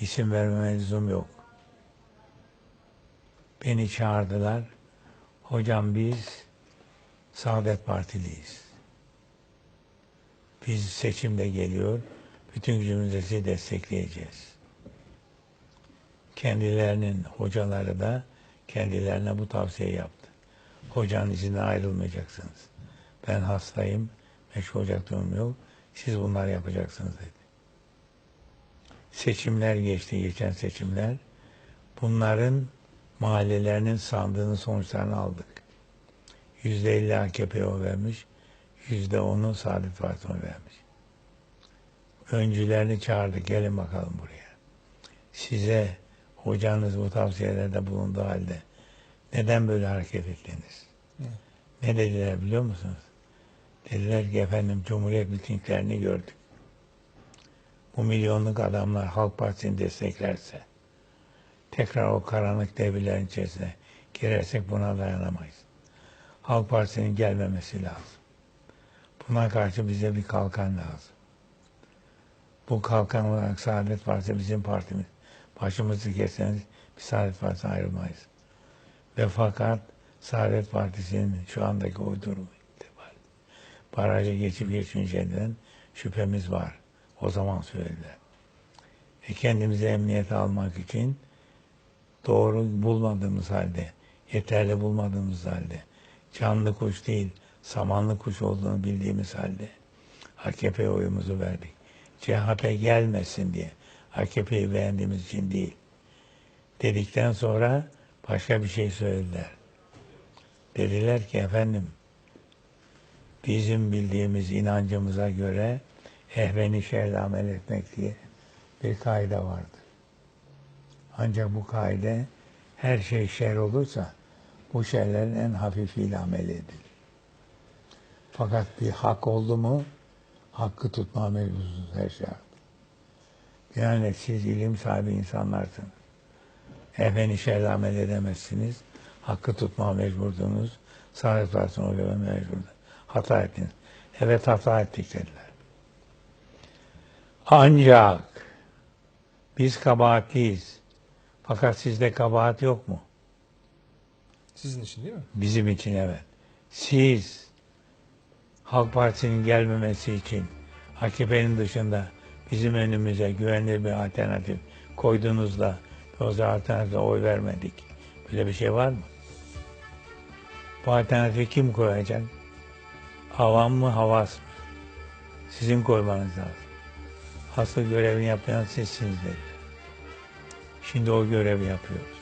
İsim vermeme lüzum yok. Beni çağırdılar. Hocam biz Saadet Partiliyiz. Biz seçimde geliyor. Bütün gücümüzle sizi destekleyeceğiz. Kendilerinin hocaları da kendilerine bu tavsiye yaptı. Hocanın izinden ayrılmayacaksınız. Ben hastayım, meşgul olacak durumum yok. Siz bunları yapacaksınız dedi. Seçimler geçti, geçen seçimler. Bunların mahallelerinin sandığının sonuçlarını aldık. Yüzde elli AKP'ye oy vermiş, yüzde onu Saadet Partisi'ne vermiş. Öncülerini çağırdık, gelin bakalım buraya. Size hocanız bu tavsiyelerde bulunduğu halde neden böyle hareket ettiniz? Ne dediler biliyor musunuz? Dediler ki efendim Cumhuriyet mitinglerini gördük. Bu milyonluk adamlar Halk Partisi'ni desteklerse tekrar o karanlık devirlerin içerisine girersek buna dayanamayız. Halk Partisi'nin gelmemesi lazım. Buna karşı bize bir kalkan lazım. Bu kalkan olarak Saadet Partisi bizim partimiz. Başımızı kesseniz biz Saadet Partisi'ne ayrılmayız. Ve fakat Saadet Partisi'nin şu andaki oy durumu itibariyle barajı geçip geçmeyeceğinden şüphemiz var. O zaman söylediler. E kendimizi emniyete almak için doğru bulmadığımız halde, yeterli bulmadığımız halde, canlı kuş değil, samanlı kuş olduğunu bildiğimiz halde AKP'ye oyumuzu verdik. CHP gelmesin diye. AKP'yi beğendiğimiz için değil. Dedikten sonra başka bir şey söylediler. Dediler ki efendim bizim bildiğimiz inancımıza göre ehveni şerle amel etmek diye bir kaide vardır. Ancak bu kaide her şey şer olursa bu şerlerin en hafifiyle amel edilir. Fakat bir hak oldu mu hakkı tutma mecbursunuz her şart. Yani siz ilim sahibi insanlarsınız. Efendim şerle amel edemezsiniz. Hakkı tutma mecburdunuz. Saadet Partisi'ne oy verme mecburdu. Hata ettiniz. Evet hata ettik dediler. Ancak biz kabahatliyiz. Fakat sizde kabahat yok mu? Sizin için değil mi? Bizim için evet. Siz Halk Partisi'nin gelmemesi için AKP'nin dışında bizim önümüze güvenilir bir alternatif koyduğunuzda o alternatife oy vermedik. Böyle bir şey var mı? Bu alternatifi kim koyacak? Havam mı, havas mı? Sizin koymanız lazım. Asıl görevini yapmayan sizsiniz dediler. Şimdi o görevi yapıyoruz.